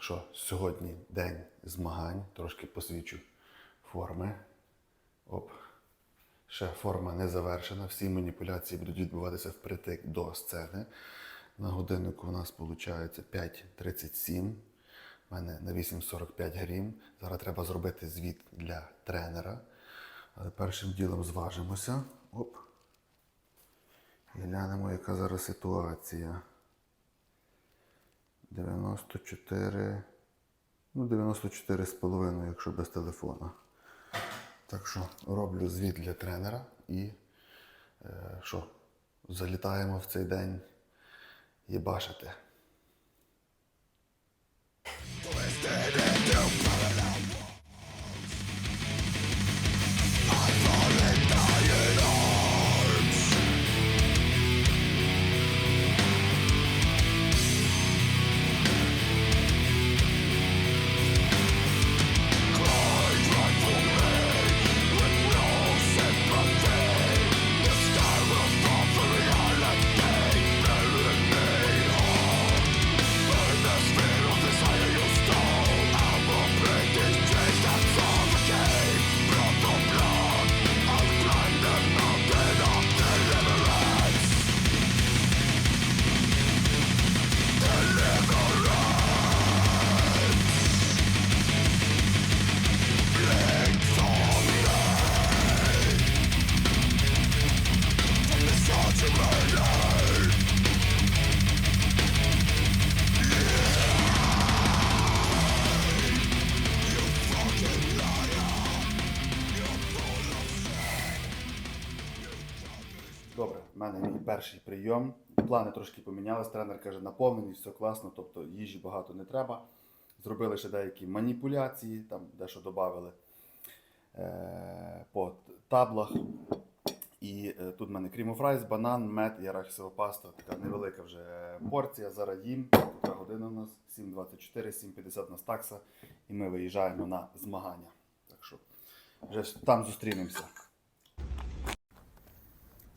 Що сьогодні день змагань, трошки посвічу форми. Оп. Ще форма не завершена. Всі маніпуляції будуть відбуватися впритик до сцени. На годиннику у нас виходить 5.37. У мене на 8.45 грім. Зараз треба зробити звіт для тренера. Але першим ділом зважимося. Оп. І глянемо, яка зараз ситуація. 94. Ну, 94 з половиною, якщо без телефона. Так що роблю звіт для тренера і е, що, залітаємо в цей день їбашити. Перший прийом. Плани трошки помінялись. Тренер каже, наповнений, все класно, тобто їжі багато не треба. Зробили ще деякі маніпуляції, там дещо додали е, по таблах. І е, тут в мене крім фрайс, банан, мед і арахісова паста. Така невелика вже порція. Зараз їм. Яка година у нас 7.24, 7.50 на стакса. І ми виїжджаємо на змагання. Так що вже там зустрінемося.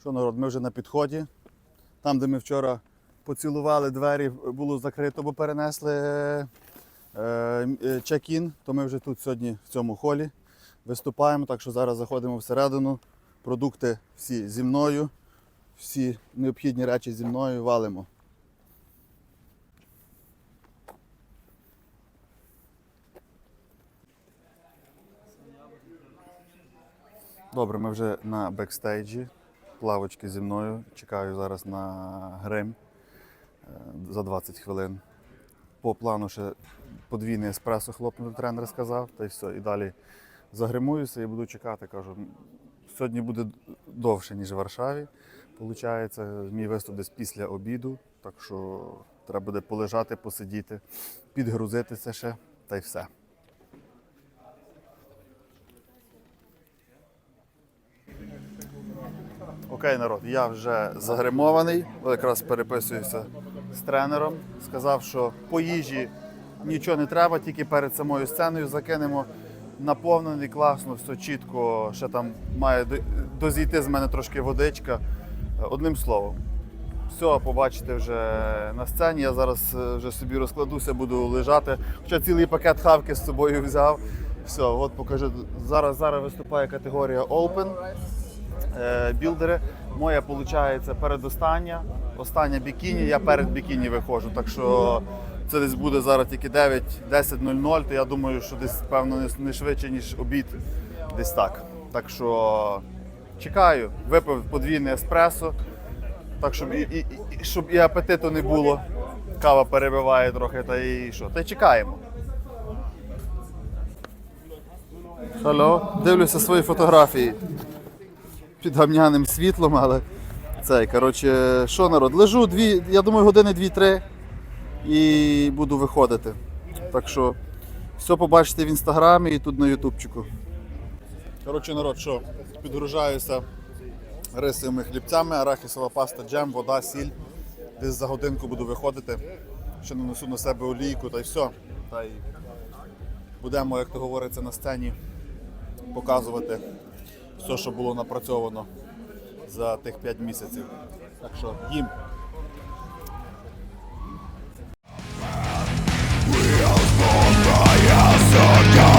Що народ, ми вже на підході. Там, де ми вчора поцілували двері, було закрито, бо перенесли е, е, чек-ін, то ми вже тут сьогодні в цьому холі виступаємо. Так що зараз заходимо всередину. Продукти всі зі мною, всі необхідні речі зі мною валимо. Добре, ми вже на бекстейджі. Лавочки зі мною. Чекаю зараз на грим е, за 20 хвилин. По плану ще подвійний еспресо хлопнути тренер сказав, та й все. І далі загримуюся і буду чекати. Кажу, сьогодні буде довше, ніж в Варшаві. Получається, мій виступ десь після обіду, так що треба буде полежати, посидіти, підгрузитися ще та й все. Окей, народ, я вже загримований, якраз переписуюся з тренером. Сказав, що по їжі нічого не треба, тільки перед самою сценою закинемо. Наповнений класно, все чітко. Ще там має дозійти з мене трошки водичка. Одним словом, все побачите вже на сцені. Я зараз е, вже собі розкладуся, буду лежати. Хоча цілий пакет хавки з собою взяв. Все, от покажу. Зараз, зараз виступає категорія Open е, білдери. Моя виходить передостання, остання бікіні, я перед бікіні виходжу. Так що це десь буде зараз тільки 9, 10.00, то я думаю, що десь певно не- швидше, ніж обід. Десь так. Так що чекаю, випив подвійне еспресо, так щоб і, і, і, щоб і апетиту не було. Кава перебиває трохи, та і що. Та й чекаємо. Алло, дивлюся свої фотографії під гамняним світлом, але цей, коротше, що народ, лежу дві, я думаю, години дві-три і буду виходити. Так що все побачите в інстаграмі і тут на ютубчику. Коротше, народ, що, підгружаюся рисовими хлібцями, арахісова паста, джем, вода, сіль. Десь за годинку буду виходити. Ще нанесу на себе олійку та й все. Та й будемо, як то говориться, на сцені показувати все, що було напрацьовано за тих 5 місяців. Так що їм. We're all born by a circle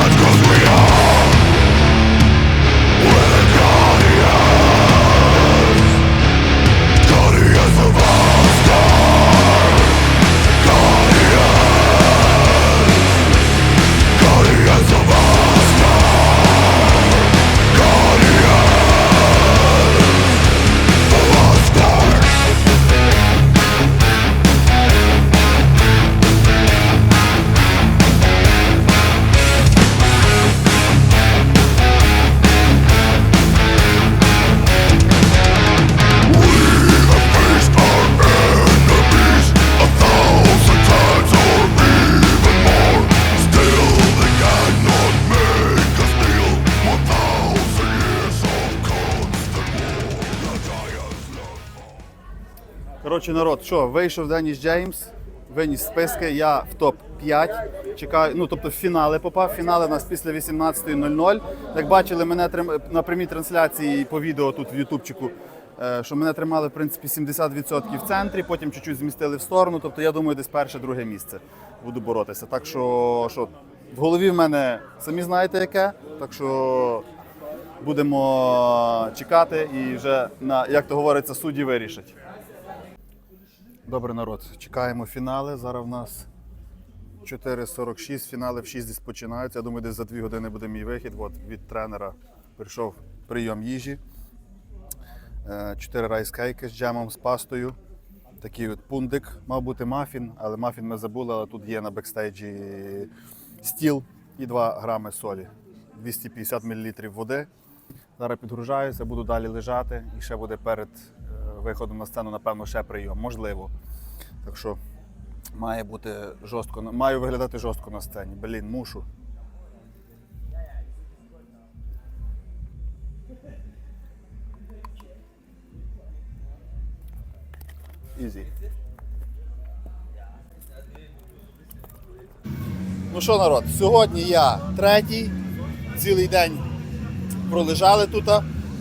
Коротше, народ, що, вийшов Деніс Джеймс, виніс списки, я в топ-5. Чекаю, ну тобто в фінали попав. Фінали у нас після 18.00. Як бачили, мене трим... на прямій трансляції по відео тут в Ютубчику, е, що мене тримали в принципі 70% в центрі, потім чуть-чуть змістили в сторону. Тобто я думаю, десь перше-друге місце буду боротися. Так що, що в голові в мене самі знаєте яке. Так що будемо чекати і вже на як то говориться, судді вирішать. Добре, народ, чекаємо фінали. Зараз в нас 4.46, фінали в 6 десь починаються. Я думаю, десь за 2 години буде мій вихід. От від тренера прийшов прийом їжі. Е, Чотири райскейки з джемом, з пастою. Такий от пундик, мав бути мафін, але мафін ми забули, але тут є на бекстейджі стіл і 2 грами солі. 250 мл води. Зараз підгружаюся, буду далі лежати і ще буде перед е, виходом на сцену, напевно, ще прийом. Можливо. Так що має бути жорстко, маю виглядати жорстко на сцені. Блін, мушу. Ізі. Ну що, народ, сьогодні я третій, цілий день пролежали тут,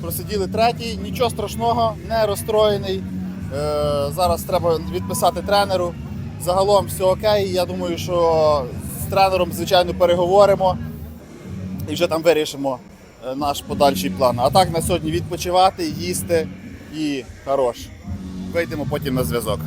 просиділи третій, нічого страшного, не розстроєний. Е, зараз треба відписати тренеру. Загалом все окей. Я думаю, що з тренером, звичайно, переговоримо і вже там вирішимо е, наш подальший план. А так на сьогодні відпочивати, їсти і хорош. Вийдемо потім на зв'язок.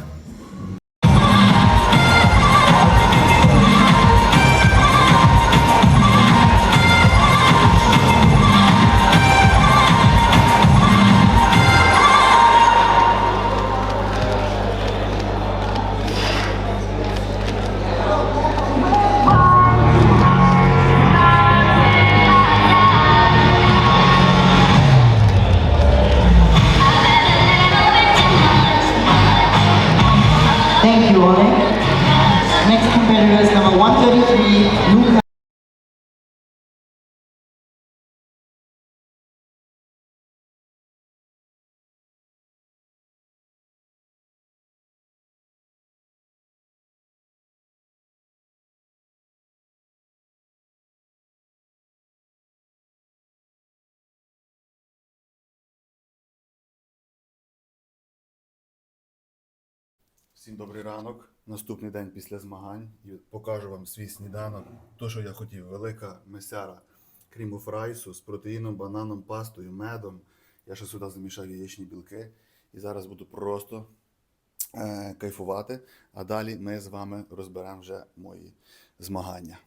Всім добрий ранок. Наступний день після змагань. І покажу вам свій сніданок. То, що я хотів, велика месяра кріму фрайсу з протеїном, бананом, пастою, медом. Я ще сюди замішав яєчні білки. І зараз буду просто е, кайфувати. А далі ми з вами розберемо вже мої змагання.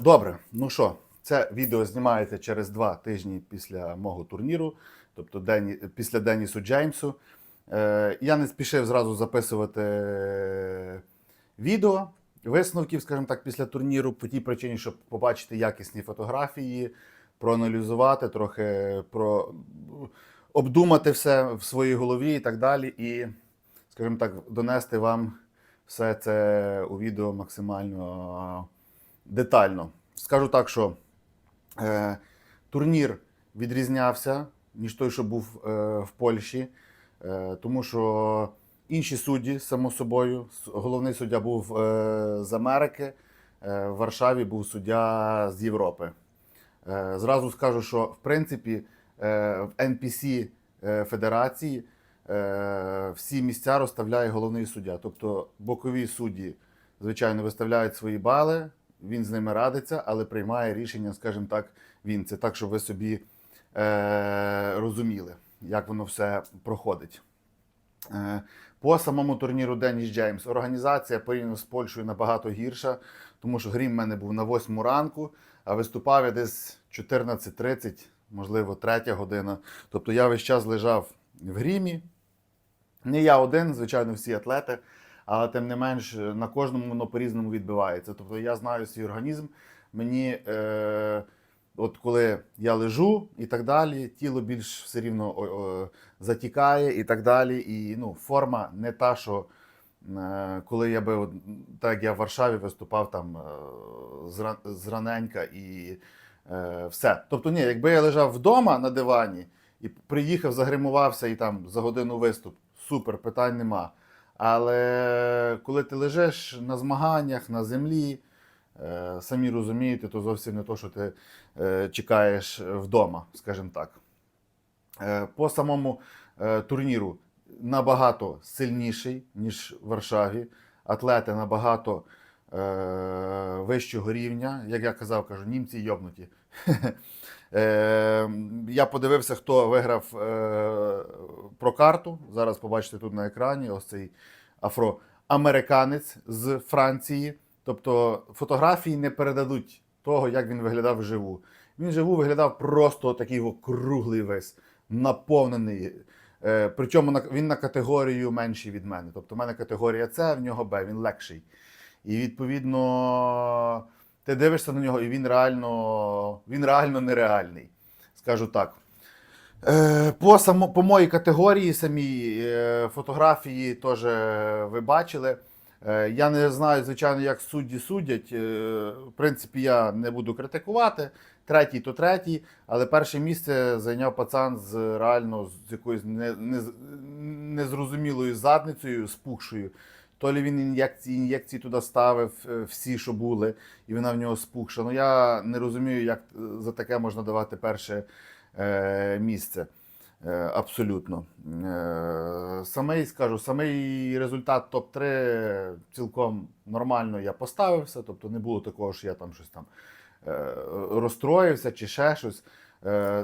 Добре, ну що, це відео знімається через два тижні після мого турніру, тобто Дені, після Денісу Джеймсу. Е, я не спішив зразу записувати е, відео висновків, скажімо так, після турніру, по тій причині, щоб побачити якісні фотографії, проаналізувати, трохи про обдумати все в своїй голові і так далі. І, скажімо так, донести вам все це у відео максимально детально. Скажу так, що е, турнір відрізнявся, ніж той, що був е, в Польщі, е, тому що інші судді, само собою, головний суддя був е, з Америки, е, в Варшаві був суддя з Європи. Е, Зразу скажу, що в принципі е, в NPC е, Федерації е, всі місця розставляє головний суддя. Тобто бокові судді, звичайно, виставляють свої бали, він з ними радиться, але приймає рішення, скажімо так, він. Це так, щоб ви собі е, розуміли, як воно все проходить. Е, По самому турніру Деніс Джеймс організація порівняно з Польщею набагато гірша, тому що грім в мене був на 8 ранку, а виступав я десь 14.30, можливо, 3 година. Тобто я весь час лежав в грімі. Не я один, звичайно, всі атлети, але тим не менш на кожному воно по-різному відбивається. Тобто я знаю свій організм. Мені, е, от коли я лежу і так далі, тіло більш все рівно о, о, затікає і так далі. І ну, форма не та, що е, коли я би, так я в Варшаві виступав там е, зраненька і е, все. Тобто, ні, якби я лежав вдома на дивані і приїхав, загримувався і там за годину виступ, супер, питань нема. Але коли ти лежиш на змаганнях, на землі, самі розумієте, то зовсім не то, що ти е, чекаєш вдома, скажімо так. Е, По самому е, турніру набагато сильніший, ніж в Варшаві. Атлети набагато е, вищого рівня. Як я казав, кажу, німці йобнуті. Е, я подивився, хто виграв е, про карту. Зараз побачите тут на екрані ось цей афроамериканець з Франції. Тобто фотографії не передадуть того, як він виглядав вживу. Він вживу виглядав просто такий круглий весь, наповнений. Е, причому він на категорію менший від мене. Тобто в мене категорія С, в нього Б, він легший. І відповідно ти дивишся на нього, і він реально, він реально нереальний. Скажу так. Е, По, само, по моїй категорії самій е, фотографії теж ви бачили. Е, Я не знаю, звичайно, як судді судять. Е, В принципі, я не буду критикувати. Третій то третій, але перше місце зайняв пацан з реально з якоюсь не, не, незрозумілою задницею, спухшою. То лі він ін'єкції, ін'єкції туди ставив е, всі, що були, і вона в нього спухша. Ну я не розумію, як за таке можна давати перше е, місце. Е, абсолютно. Е, самий скажу, самий результат топ-3 цілком нормально я поставився. Тобто не було такого, що я там щось там е, розстроївся чи ще щось.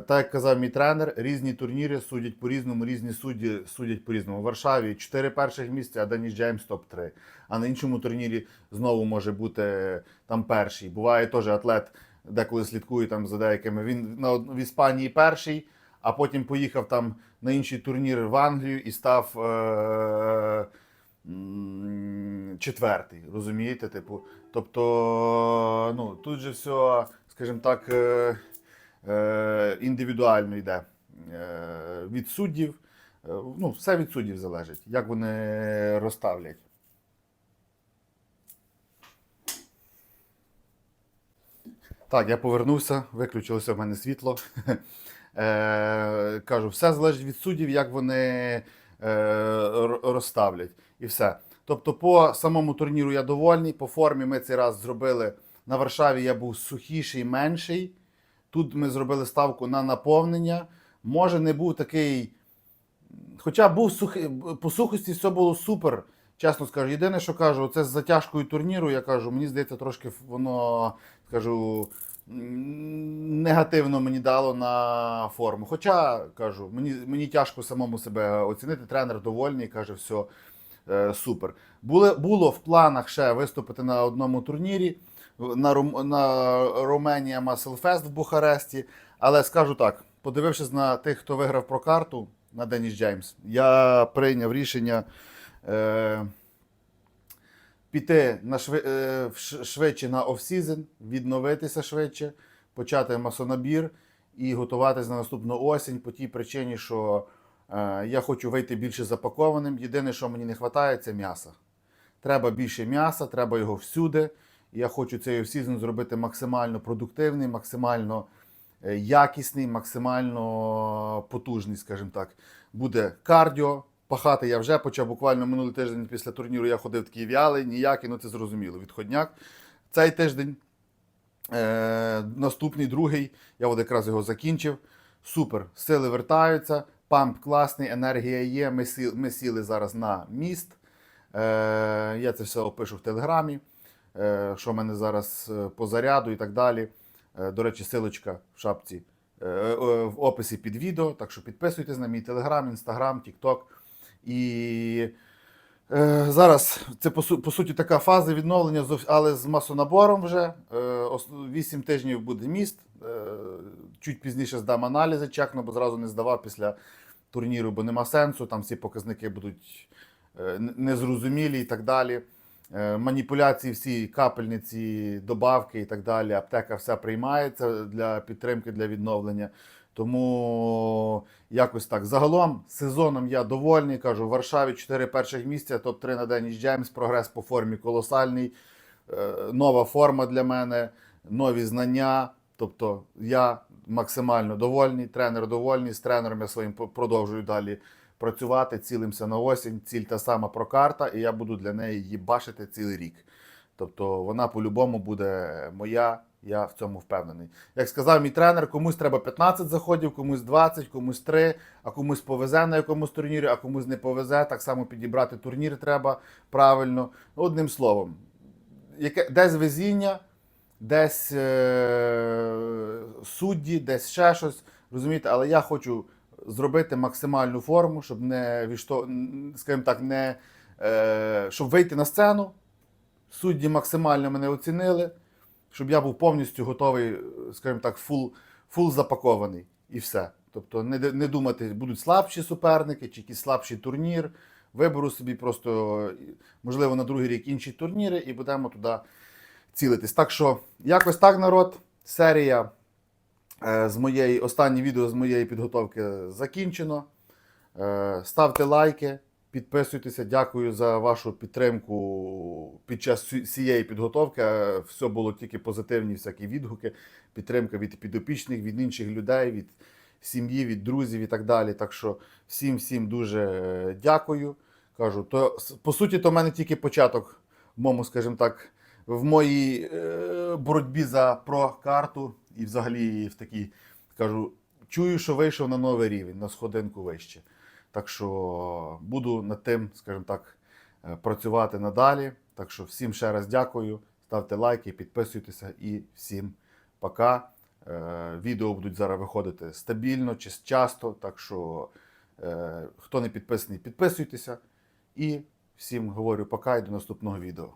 Так як казав мій тренер, різні турніри судять по-різному, різні судді судять по-різному. У Варшаві 4 перших місця, а Деніс Джеймс топ-3. А на іншому турнірі знову може бути там перший. Буває теж атлет, деколи слідкує там за деякими. Він в Іспанії перший, а потім поїхав там на інший турнір в Англію і став. Е- Четвертий, розумієте? Типу, тобто, ну тут же все, скажімо так, е, е, індивідуально йде е, від суддів. Е, Ну, все від суддів залежить, як вони розставлять. Так, я повернувся, виключилося в мене світло. Е, кажу, все залежить від суддів, як вони е, розставлять. І все. Тобто, по самому турніру я довольний. По формі ми цей раз зробили на Варшаві. Я був сухіший, менший. Тут ми зробили ставку на наповнення. Може, не був такий. Хоча був сухий, по сухості все було супер. Чесно скажу. Єдине, що кажу, це з затяжкою турніру, я кажу, мені здається, трошки воно скажу. Негативно мені дало на форму. Хоча кажу, мені, мені тяжко самому себе оцінити. Тренер довольний, каже, все е, супер. Було, було в планах ще виступити на одному турнірі на, Рум- на Muscle Fest в Бухаресті. Але скажу так: подивившись на тих, хто виграв про карту на Деніс Джеймс, я прийняв рішення. Е, піти на шви, е, швидше на офсізон, відновитися швидше, почати масонабір і готуватися на наступну осінь по тій причині, що е, я хочу вийти більше запакованим. Єдине, що мені не вистачає, це м'яса. Треба більше м'яса, треба його всюди. Я хочу цей офсізон зробити максимально продуктивний, максимально е, якісний, максимально потужний, скажімо так. Буде кардіо. Пахати я вже почав буквально минулий тиждень після турніру я ходив такий вялий, ніякий, ну це зрозуміло, відходняк. Цей тиждень, е, наступний, другий, я от якраз його закінчив. Супер, сили вертаються, памп класний, енергія є. Ми, сі, ми сіли зараз на міст. Е, я це все опишу в телеграмі, е, що в мене зараз е, по заряду і так далі. Е, до речі, силочка в шапці е, е, в описі під відео. Так що підписуйтесь на мій телеграм, інстаграм, тікток. І е, зараз це по, су- по суті така фаза відновлення, але з масонабором вже. Е, 8 тижнів буде міст. Е, чуть пізніше здам аналізи, чекну, бо зразу не здавав після турніру, бо нема сенсу. Там всі показники будуть е, незрозумілі і так далі. Е, Маніпуляції, всі капельниці, добавки і так далі. Аптека все приймається для підтримки, для відновлення. Тому якось так. Загалом сезоном я довольний. Кажу, в Варшаві 4 перших місця, топ-3 на Деніс Джеймс, прогрес по формі колосальний. Е, Нова форма для мене, нові знання. Тобто я максимально довольний, тренер довольний. З тренером я своїм продовжую далі працювати, цілимося на осінь. Ціль та сама про карта, і я буду для неї її бачити цілий рік. Тобто вона по-любому буде моя, я в цьому впевнений. Як сказав мій тренер, комусь треба 15 заходів, комусь 20, комусь 3, а комусь повезе на якомусь турнірі, а комусь не повезе. Так само підібрати турнір треба правильно. Одним словом, яке, десь везіння, десь е, судді, десь ще щось. Розумієте, але я хочу зробити максимальну форму, щоб не вішто, скажімо так, не, е, щоб вийти на сцену. Судді максимально мене оцінили, щоб я був повністю готовий, скажімо так, фул, фул запакований і все. Тобто не, не думати, будуть слабші суперники чи якийсь слабший турнір. Виберу собі просто, можливо, на другий рік інші турніри і будемо туди цілитись. Так що, якось так, народ, серія е, з моєї, останнє відео з моєї підготовки закінчено. Е, Ставте лайки, підписуйтеся. Дякую за вашу підтримку під час цієї підготовки. Е, Все було тільки позитивні всякі відгуки, підтримка від підопічних, від інших людей, від сім'ї, від друзів і так далі. Так що всім всім дуже е, дякую. Кажу, то по суті, то в мене тільки початок в моєму, скажімо так, в моїй е, боротьбі за про-карту і взагалі в такій, кажу, чую, що вийшов на новий рівень, на сходинку вище. Так що буду над тим, скажімо так, е, працювати надалі. Так що всім ще раз дякую. Ставте лайки, підписуйтеся і всім пока. Е, Відео будуть зараз виходити стабільно, чис- часто. Так що, е, хто не підписаний, підписуйтеся. І всім говорю пока і до наступного відео.